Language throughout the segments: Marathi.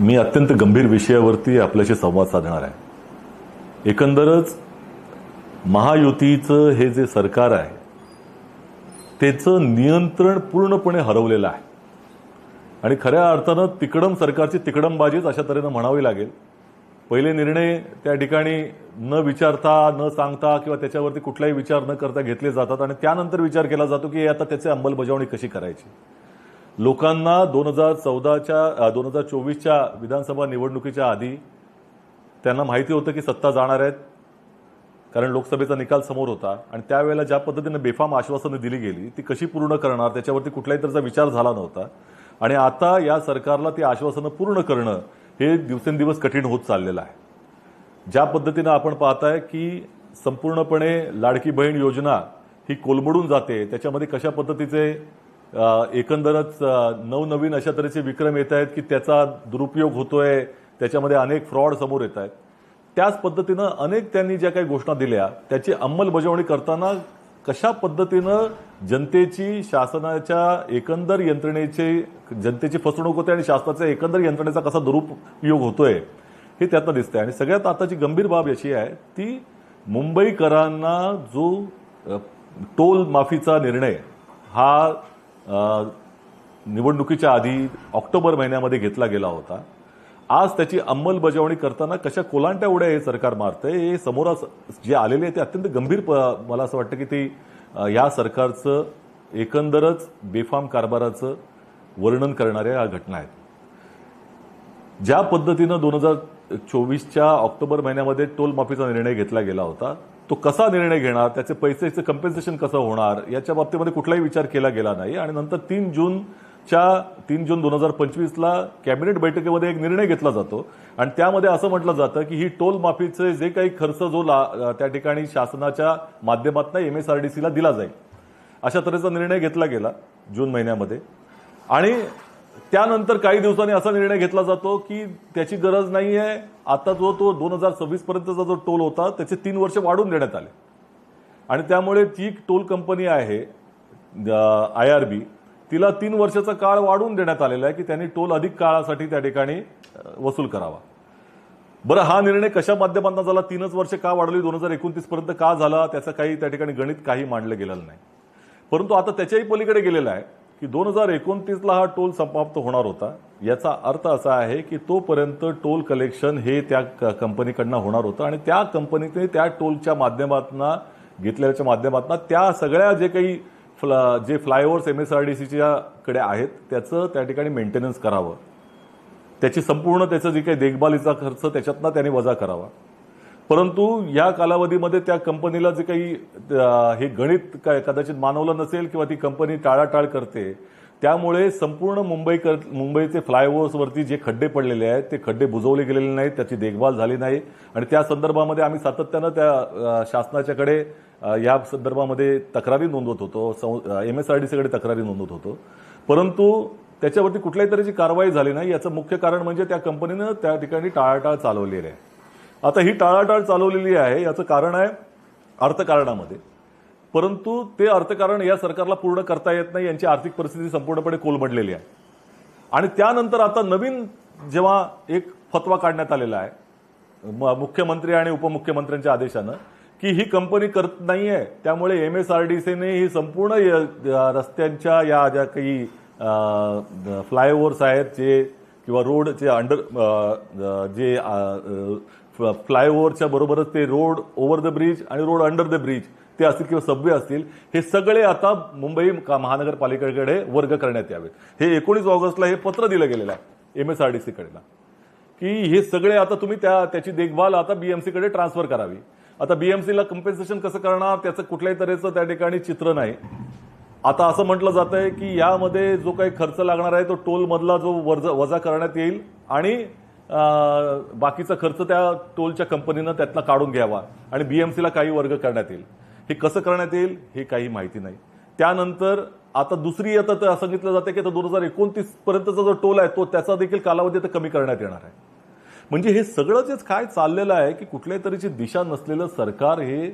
मी अत्यंत गंभीर विषयावरती आपल्याशी संवाद साधणार आहे. एकंदरच महायुतीचं हे जे सरकार आहे त्याचं नियंत्रण पूर्णपणे हरवलेलं आहे. आणि खऱ्या अर्थानं तिकडम सरकारची तिकडमबाजीच अशा तऱ्हेनं म्हणावी लागेल. पहिले निर्णय त्या ठिकाणी न विचारता न सांगता किंवा त्याच्यावरती कुठलाही विचार न करता घेतले जातात आणि त्यानंतर विचार केला जातो की आता त्याची अंमलबजावणी कशी करायची? लोकांना दोन हजार चौदाच्या दोन हजार चोवीसच्या विधानसभा निवडणुकीच्या आधी त्यांना माहिती होतं की सत्ता जाणार आहेत कारण लोकसभेचा निकाल समोर होता. आणि त्यावेळेला ज्या पद्धतीनं बेफाम आश्वासनं दिली गेली ती कशी पूर्ण करणार त्याच्यावरती कुठल्याही तऱ्हेचा विचार झाला नव्हता. आणि आता या सरकारला ती आश्वासनं पूर्ण करणं हे दिवसेंदिवस कठीण होत चाललेलं आहे. ज्या पद्धतीनं आपण पाहताय की संपूर्णपणे लाडकी बहीण योजना ही कोलमडून जाते त्याच्यामध्ये कशा पद्धतीचे एकंदरच नवनवीन अशा तऱ्हेचे विक्रम येत आहेत की त्याचा दुरुपयोग होतोय त्याच्यामध्ये अनेक फ्रॉड समोर येत आहेत. त्याच पद्धतीनं अनेक त्यांनी ज्या काही घोषणा दिल्या त्याची अंमलबजावणी करताना कशा पद्धतीनं जनतेची शासनाच्या एकंदर यंत्रणेचे जनतेची फसवणूक होते आणि शासनाच्या एकंदर यंत्रणेचा कसा दुरुपयोग होतोय हे त्यातनं दिसतंय. आणि सगळ्यात आताची गंभीर बाब अशी आहे ती मुंबईकरांना जो टोल माफीचा निर्णय हा निवडणुकीच्या आधी ऑक्टोबर महिन्यामध्ये घेतला गेला होता. आज त्याची अंमलबजावणी करताना कशा कोलांट्या उड्या हे सरकार मारतंय हे समोर जे आलेले आहे ते अत्यंत गंभीर प- मला असं वाटतं की ते या सरकारचं एकंदरच बेफाम कारभाराचं वर्णन करणाऱ्या या घटना आहेत. ज्या पद्धतीनं दोन हजार चोवीसच्या ऑक्टोबर महिन्यामध्ये टोल माफीचा निर्णय घेतला गेला होता तो कसा निर्णय घेणार त्याचे पैसेचं कम्पेन्सेशन कसं होणार याच्या बाबतीमध्ये कुठलाही विचार केला गेला नाही. आणि नंतर तीन जूनच्या तीन जून दोन हजार पंचवीसला कॅबिनेट बैठकीमध्ये एक निर्णय घेतला जातो. आणि त्यामध्ये असं म्हटलं जातं की ही टोल माफीचे जे काही खर्च जो ला- त्या ठिकाणी शासनाच्या माध्यमातून एमएसआरडीसीला दिला जाईल. अशा तऱ्हेचा निर्णय घेतला गेला जून महिन्यामध्ये. आणि त्यानंतर काही दिवसांनी असा निर्णय घेतला जातो की त्याची गरज नाही आहे आता जो तो दोन हजार सव्वीस पर्यंतचा जो टोल होता त्याचे तीन वर्ष वाढवून देण्यात आले. आणि त्यामुळे जी टोल कंपनी आहे आय आर बी तिला तीन वर्षाचा काळ वाढवून देण्यात आलेला आहे की त्यांनी टोल अधिक काळासाठी त्या ठिकाणी वसूल करावा. बरं हा निर्णय कशा माध्यमातून झाला? तीनच वर्ष का वाढवली दोन हजार एकोणतीस पर्यंत का झाला? त्याचं काही त्या ठिकाणी गणित काही मांडलं गेलेलं नाही. परंतु आता त्याच्याही पलीकडे गेलेला आहे. की दोन हजार एकोणतीसला हा टोल समाप्त होणार होता. याचा अर्थ असा आहे की तोपर्यंत टोल कलेक्शन हे त्या क- कंपनीकडनं होणार होतं आणि त्या कंपनीने त्या टोलच्या माध्यमातून घेतलेल्याच्या माध्यमातून त्या सगळ्या जे काही फ्ला जे flyovers M S R D सीच्याकडे आहेत त्याचं त्या ठिकाणी मेंटेनन्स करावं. त्याची संपूर्ण त्याचं जे काही देखभालीचा खर्च त्याच्यातनं त्याने वजा करावा. परंतु या कालावधीमध्ये त्या कंपनीला जे काही हे गणित काय कदाचित मानवलं नसेल किंवा ती कंपनी टाळाटाळ करते त्यामुळे संपूर्ण मुंबई कर मुंबईचे फ्लायओव्हर्सवरती जे खड्डे पडलेले आहेत ते खड्डे बुजवले गेलेले नाहीत त्याची देखभाल झाली नाही. आणि त्या संदर्भामध्ये आम्ही सातत्यानं त्या शासनाच्याकडे या संदर्भामध्ये तक्रारी नोंदवत होतो एम एस आर डी सीकडे तक्रारी नोंदवत होतो. परंतु त्याच्यावरती कुठल्याही तऱ्हेची कारवाई झाली नाही. याचं मुख्य कारण म्हणजे त्या कंपनीनं त्या ठिकाणी टाळाटाळ चालवलेली आहे. आता ही टाळाटाळ चालवलेली आहे याचं कारण आहे अर्थकारणामध्ये. परंतु ते अर्थकारण या सरकारला पूर्ण करता येत नाही यांची आर्थिक परिस्थिती संपूर्णपणे कोलमडलेली आहे. आणि त्यानंतर आता नवीन जेव्हा एक फतवा काढण्यात आलेला आहे म- मुख्यमंत्री आणि उपमुख्यमंत्र्यांच्या आदेशानं की ही कंपनी करत नाहीये त्यामुळे एम एस आर डी सीने ही संपूर्ण रस्त्यांच्या या ज्या काही फ्लायओव्हर्स आहेत जे किंवा रोडचे अंडर जे फ्लायओव्हरच्या बरोबरच ते रोड ओव्हर द ब्रिज आणि रोड अंडर द ब्रिज ते असतील किंवा सबवे असतील हे सगळे आता मुंबई का- महानगरपालिकेकडे वर्ग करण्यात यावेत. हे एकोणीस ऑगस्टला हे पत्र दिलं गेलेलं आहे एम एस आर डी सीकडेला की हे सगळे आता तुम्ही त्या त्याची देखभाल आता बीएमसीकडे ट्रान्सफर करावी. आता बीएमसीला कम्पेन्सेशन कसं करणार त्याचं कुठल्याही तऱ्हेचं त्या ठिकाणी चित्र नाही. आता असं म्हटलं जात आहे की यामध्ये जो काही खर्च लागणार आहे तो टोलमधला जो वर्ज वजा करण्यात येईल आणि बाकीचा खर्च त्या टोलच्या कंपनीनं त्यातनं काढून घ्यावा आणि बीएमसीला काही वर्ग करण्यात येईल. हे कसं करण्यात येईल हे काही माहिती नाही. त्यानंतर आता दुसरी आता तर सांगितलं जातं की दोन हजार एकोणतीस पर्यंतचा जो टोल आहे तो त्याचा देखील कालावधी आता कमी करण्यात येणार आहे. म्हणजे हे सगळं जे काय चाललेलं आहे की कुठल्याही तऱ्हेची दिशा नसलेलं सरकार हे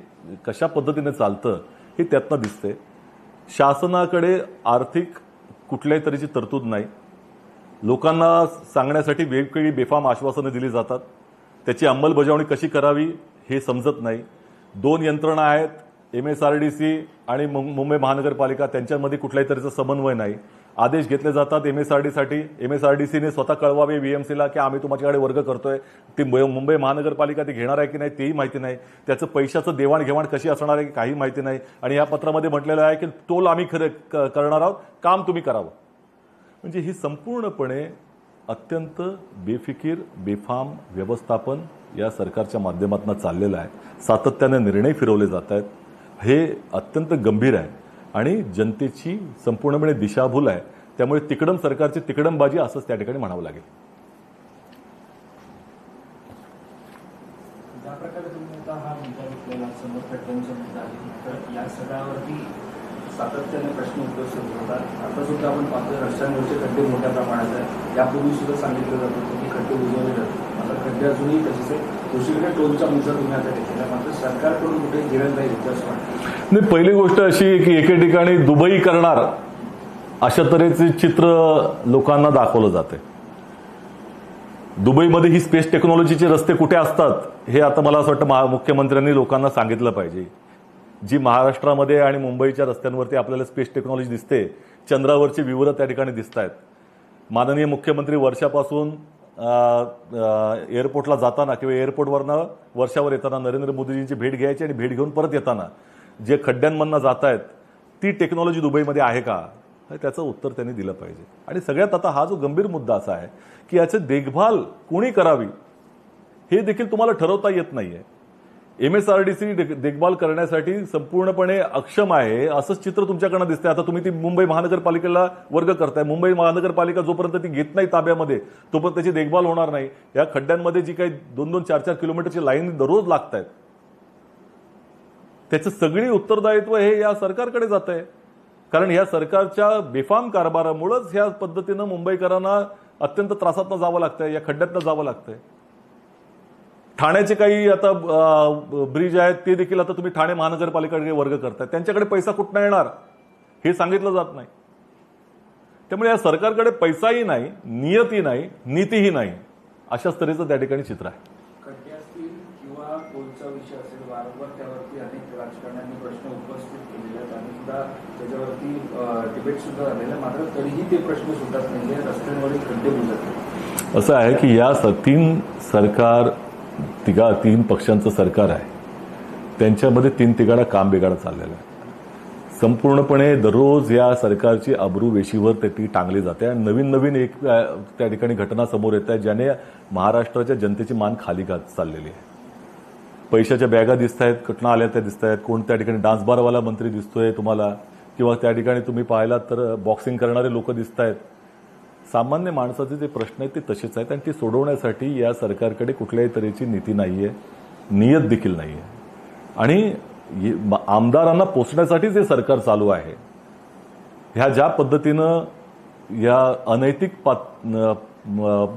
कशा पद्धतीने चालतं हे त्यातनं दिसतंय. शासनाकडे आर्थिक कुठल्याही तऱ्हेची तरतूद नाही. लोकांना सांगण्यासाठी वेगवेगळी बेफाम आश्वासनं दिली जातात. त्याची अंमलबजावणी कशी करावी हे समजत नाही. दोन यंत्रणा आहेत M S R D C आणि मुंबई महानगरपालिका. त्यांच्यामध्ये कुठल्याही तऱ्हेचा समन्वय नाही. आदेश घेतले जातात एम एस आरसाठी. एम एस आर डी सीने स्वतः कळवावे बीएमसीला की आम्ही तुमच्याकडे वर्ग करतोय. ती मुंबई महानगरपालिका ती घेणार आहे की नाही तेही माहिती नाही. त्याचं पैशाचं देवाणघेवाण कशी असणार आहे काही माहिती नाही. आणि या पत्रामध्ये म्हटलेलं आहे की टोल आम्ही खरं क- करणार आहोत काम तुम्ही करावं. म्हणजे ही संपूर्णपणे अत्यंत बेफिकीर बेफाम व्यवस्थापन या सरकारच्या माध्यमातून चाललेलं आहे. सातत्याने निर्णय फिरवले जात आहेत. हे अत्यंत गंभीर आहे आणि जनतेची संपूर्णपणे दिशाभूल आहे. त्यामुळे तिकडम सरकारची तिकडमबाजी असंच त्या ठिकाणी म्हणावं लागेल ज्या प्रकारे तुम्ही आता हा मुद्दा घेतलेला समोर खड्ड्यांचा मुद्दा आहे तर या सगळ्यावरती सातत्याने प्रश्न उपस्थित होतात आता सुद्धा आपण पाहतो रस्त्यांवरचे खड्डे मोठ्या प्रमाणात आहेत. यापूर्वी सुद्धा सांगितलं जात होतं की खड्डे बुजवले जातात मात्र खड्डे अजूनही तसेच दुसरीकडे टोलचा मुद्दा तुम्ही आता घेतलेला मात्र सरकारकडून कुठे गिरंदाई होते असं वाटतं? नाही पहिली गोष्ट अशी आहे की एके ठिकाणी दुबई करणार अशा तऱ्हेचे चित्र लोकांना दाखवलं जाते दुबईमध्ये ही स्पेस टेक्नॉलॉजीचे रस्ते कुठे असतात हे आता मला असं वाटतं मुख्यमंत्र्यांनी लोकांना सांगितलं पाहिजे. जी महाराष्ट्रामध्ये आणि मुंबईच्या रस्त्यांवरती आपल्याला स्पेस टेक्नॉलॉजी दिसते चंद्रावरची विवरं त्या ठिकाणी दिसत आहेत माननीय मुख्यमंत्री वर्षापासून एअरपोर्टला जाताना किंवा एअरपोर्टवरनं वर्षावर येताना नरेंद्र मोदीजींची भेट घ्यायची आणि भेट घेऊन परत येताना जे खड्ड्यांमधनं जात आहेत ती टेक्नॉलॉजी दुबईमध्ये आहे का? हे त्याचं उत्तर त्यांनी दिलं पाहिजे. आणि सगळ्यात आता हा जो गंभीर मुद्दा असा आहे की याची देखभाल कोणी करावी हे देखील तुम्हाला ठरवता येत नाहीये. M S R D C देखभाल करण्यासाठी संपूर्णपणे अक्षम आहे. असंच चित्र तुमच्याकडनं दिसतंय. आता तुम्ही ती मुंबई महानगरपालिकेला वर्ग करताय. मुंबई महानगरपालिका जोपर्यंत ती घेत नाही ताब्यामध्ये तोपर्यंत त्याची देखभाल होणार नाही. या खड्ड्यांमध्ये जी काही दोन दोन चार चार किलोमीटरची लाईन दररोज लागत आहेत त्याचं सगळी उत्तरदायित्व हे या सरकारकडे जात आहे कारण या सरकारच्या बेफाम कारभारामुळेच ह्या पद्धतीनं मुंबईकरांना अत्यंत त्रासातनं जावं लागतंय. या खड्ड्यातनं जावं लागतंय. ठाण्याचे काही आता ब्रिज आहेत ते देखील आता तुम्ही ठाणे महानगरपालिकेकडे वर्ग करताय. त्यांच्याकडे पैसा कुठनं येणार? हे सांगितलं जात नाही. त्यामुळे या सरकारकडे पैसाही नाही नियती नाही नीतीही नाही अशाच तऱ्हेचं त्या ठिकाणी चित्र आहे. असं आहे की या स- तीन सरकार तिघा तीन पक्षांचं सरकार आहे. त्यांच्यामध्ये तीन तिघाडा काम बिघाडा चाललेला आहे. संपूर्णपणे दररोज या सरकारची अब्रू वेशीवर ते ती टांगली जाते आणि नवीन नवीन एक त्या ठिकाणी घटना समोर येत आहे ज्याने महाराष्ट्राच्या जनतेची मान खाली घात चाललेली आहे. पैशाच्या बॅगा दिसत आहेत घटना आल्या त्या दिसत आहेत कोण त्या ठिकाणी डान्सबारवाला मंत्री दिसतोय तुम्हाला किंवा त्या ठिकाणी तुम्ही पाहिलात तर बॉक्सिंग करणारे लोक दिसत आहेत. सामान्य माणसाचे जे प्रश्न आहेत ते तसेच आहेत आणि ते सोडवण्यासाठी या सरकारकडे कुठल्याही तऱ्हेची नीती नाही आहे नियत देखील नाही आहे आणि आमदारांना पोचण्यासाठीच हे सरकार चालू आहे ह्या ज्या पद्धतीनं या अनैतिक पात-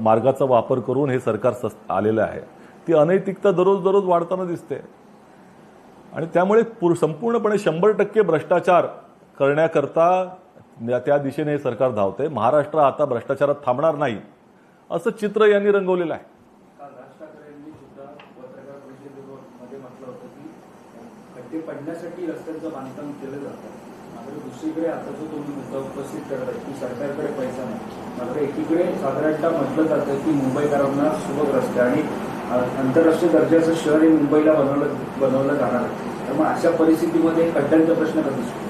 मार्गाचा वापर करून हे सरकार आलेलं आहे ती अनैतिकता दररोज दररोज वाढताना दिसते. आणि त्यामुळे पूर- संपूर्णपणे शंभर टक्के भ्रष्टाचार करण्याकरता त्या दिशेने हे सरकार धावते महाराष्ट्र आता भ्रष्टाचारात थांबणार नाही असं चित्र यांनी रंगवलेलं आहे. पडण्यासाठी रस्त्यांचं बांधकाम केलं जातं. मात्र दुसरीकडे आता जो तुम्ही मुद्दा उपस्थित की सरकारकडे पैसा नाही. मात्र एकीकडे साधारणतः म्हटलं जातं की मुंबईकरांना सुबक रस्ते आणि आंतरराष्ट्रीय दर्जाचं शहर हे मुंबईला बनवलं बनवलं जाणार आहे. तर मग अशा परिस्थितीमध्ये खड्ड्यांचा प्रश्न कधी सुटतो?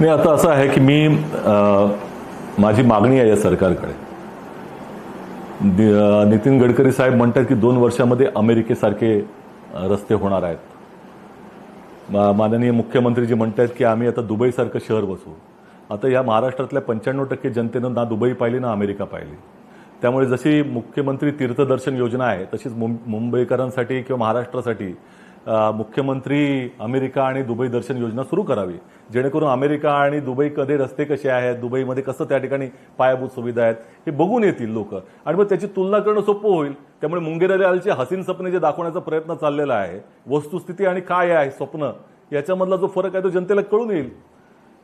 नाही आता असं आहे की मी माझी मागणी आहे या सरकारकडे. दि- नितीन गडकरी साहेब म्हणतात की दोन वर्षामध्ये अमेरिकेसारखे रस्ते होणार आहेत. माननीय मुख्यमंत्री जे म्हणतात की आम्ही आता दुबईसारखं शहर बसू. आता या महाराष्ट्रातल्या पंच्याण्णव टक्के जनतेनं ना दुबई पाहिली ना अमेरिका पाहिली. त्यामुळे जशी मुख्यमंत्री तीर्थदर्शन योजना आहे तशीच मुंबईकरांसाठी किंवा महाराष्ट्रासाठी मुख्यमंत्री अमेरिका आणि दुबई दर्शन योजना सुरू करावी. जेणेकरून अमेरिका आणि दुबई कधी रस्ते कसे आहेत दुबईमध्ये कसं त्या ठिकाणी पायाभूत सुविधा आहेत हे बघून येतील लोक. आणि मग त्याची तुलना करणं सोपं होईल. त्यामुळे मुंगेरालचे हसीन सपने जे दाखवण्याचा प्रयत्न चाललेला आहे वस्तुस्थिती आणि काय आहे स्वप्न याच्यामधला जो फरक आहे तो जनतेला कळून येईल.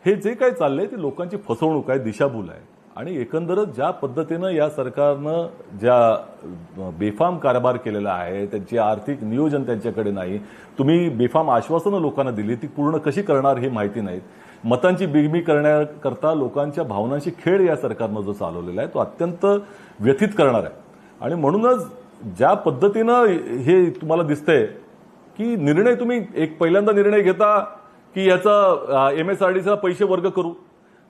हे जे काही चाललंय ते लोकांची फसवणूक आहे दिशाभूल आहे. आणि एकंदरच ज्या पद्धतीनं या सरकारनं ज्या बेफाम कारभार केलेला आहे त्यांची आर्थिक नियोजन त्यांच्याकडे नाही तुम्ही बेफाम आश्वासनं लोकांना दिली ती पूर्ण कशी करणार हे माहिती नाहीत. मतांची बिगमी करण्याकरता लोकांच्या भावनांशी खेळ या सरकारनं जो चालवलेला आहे तो अत्यंत व्यथित करणार आहे. आणि म्हणूनच ज्या पद्धतीनं हे तुम्हाला दिसतंय की निर्णय तुम्ही एक पहिल्यांदा निर्णय घेता की याचा एम एस आर डीचा पैसे वर्ग करू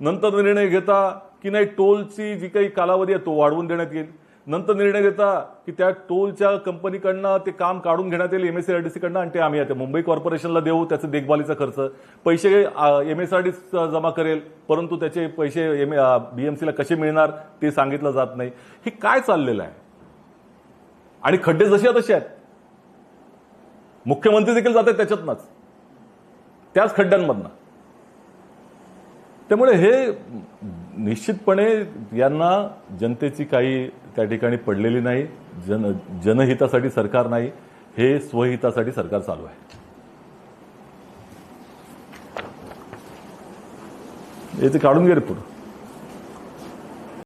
नंतर निर्णय घेता की नाही टोलची जी काही कालावधी आहे तो वाढवून देण्यात येईल. नंतर निर्णय घेता की त्या टोलच्या कंपनीकडनं ते काम काढून घेण्यात येईल एम आर डी आणि ते आम्ही आता मुंबई कॉर्पोरेशनला देऊ त्याचं देखभालीचा खर्च. पैसे एम एस आर जमा करेल परंतु त्याचे पैसे एम बीएमसीला कसे मिळणार ते सांगितलं जात नाही. हे काय चाललेलं आहे? आणि खड्डे जसे आहेत तसे आहेत. मुख्यमंत्री देखील जात आहेत त्याच्यातनंच. त्याच खड्ड्यांमधनं. त्यामुळे हे निश्चितपणे यांना जनतेची काही त्या ठिकाणी पडलेली नाही जन जनहितासाठी सरकार नाही हे स्वहितासाठी सरकार चालू आहे. हे काढून घे रे पुढं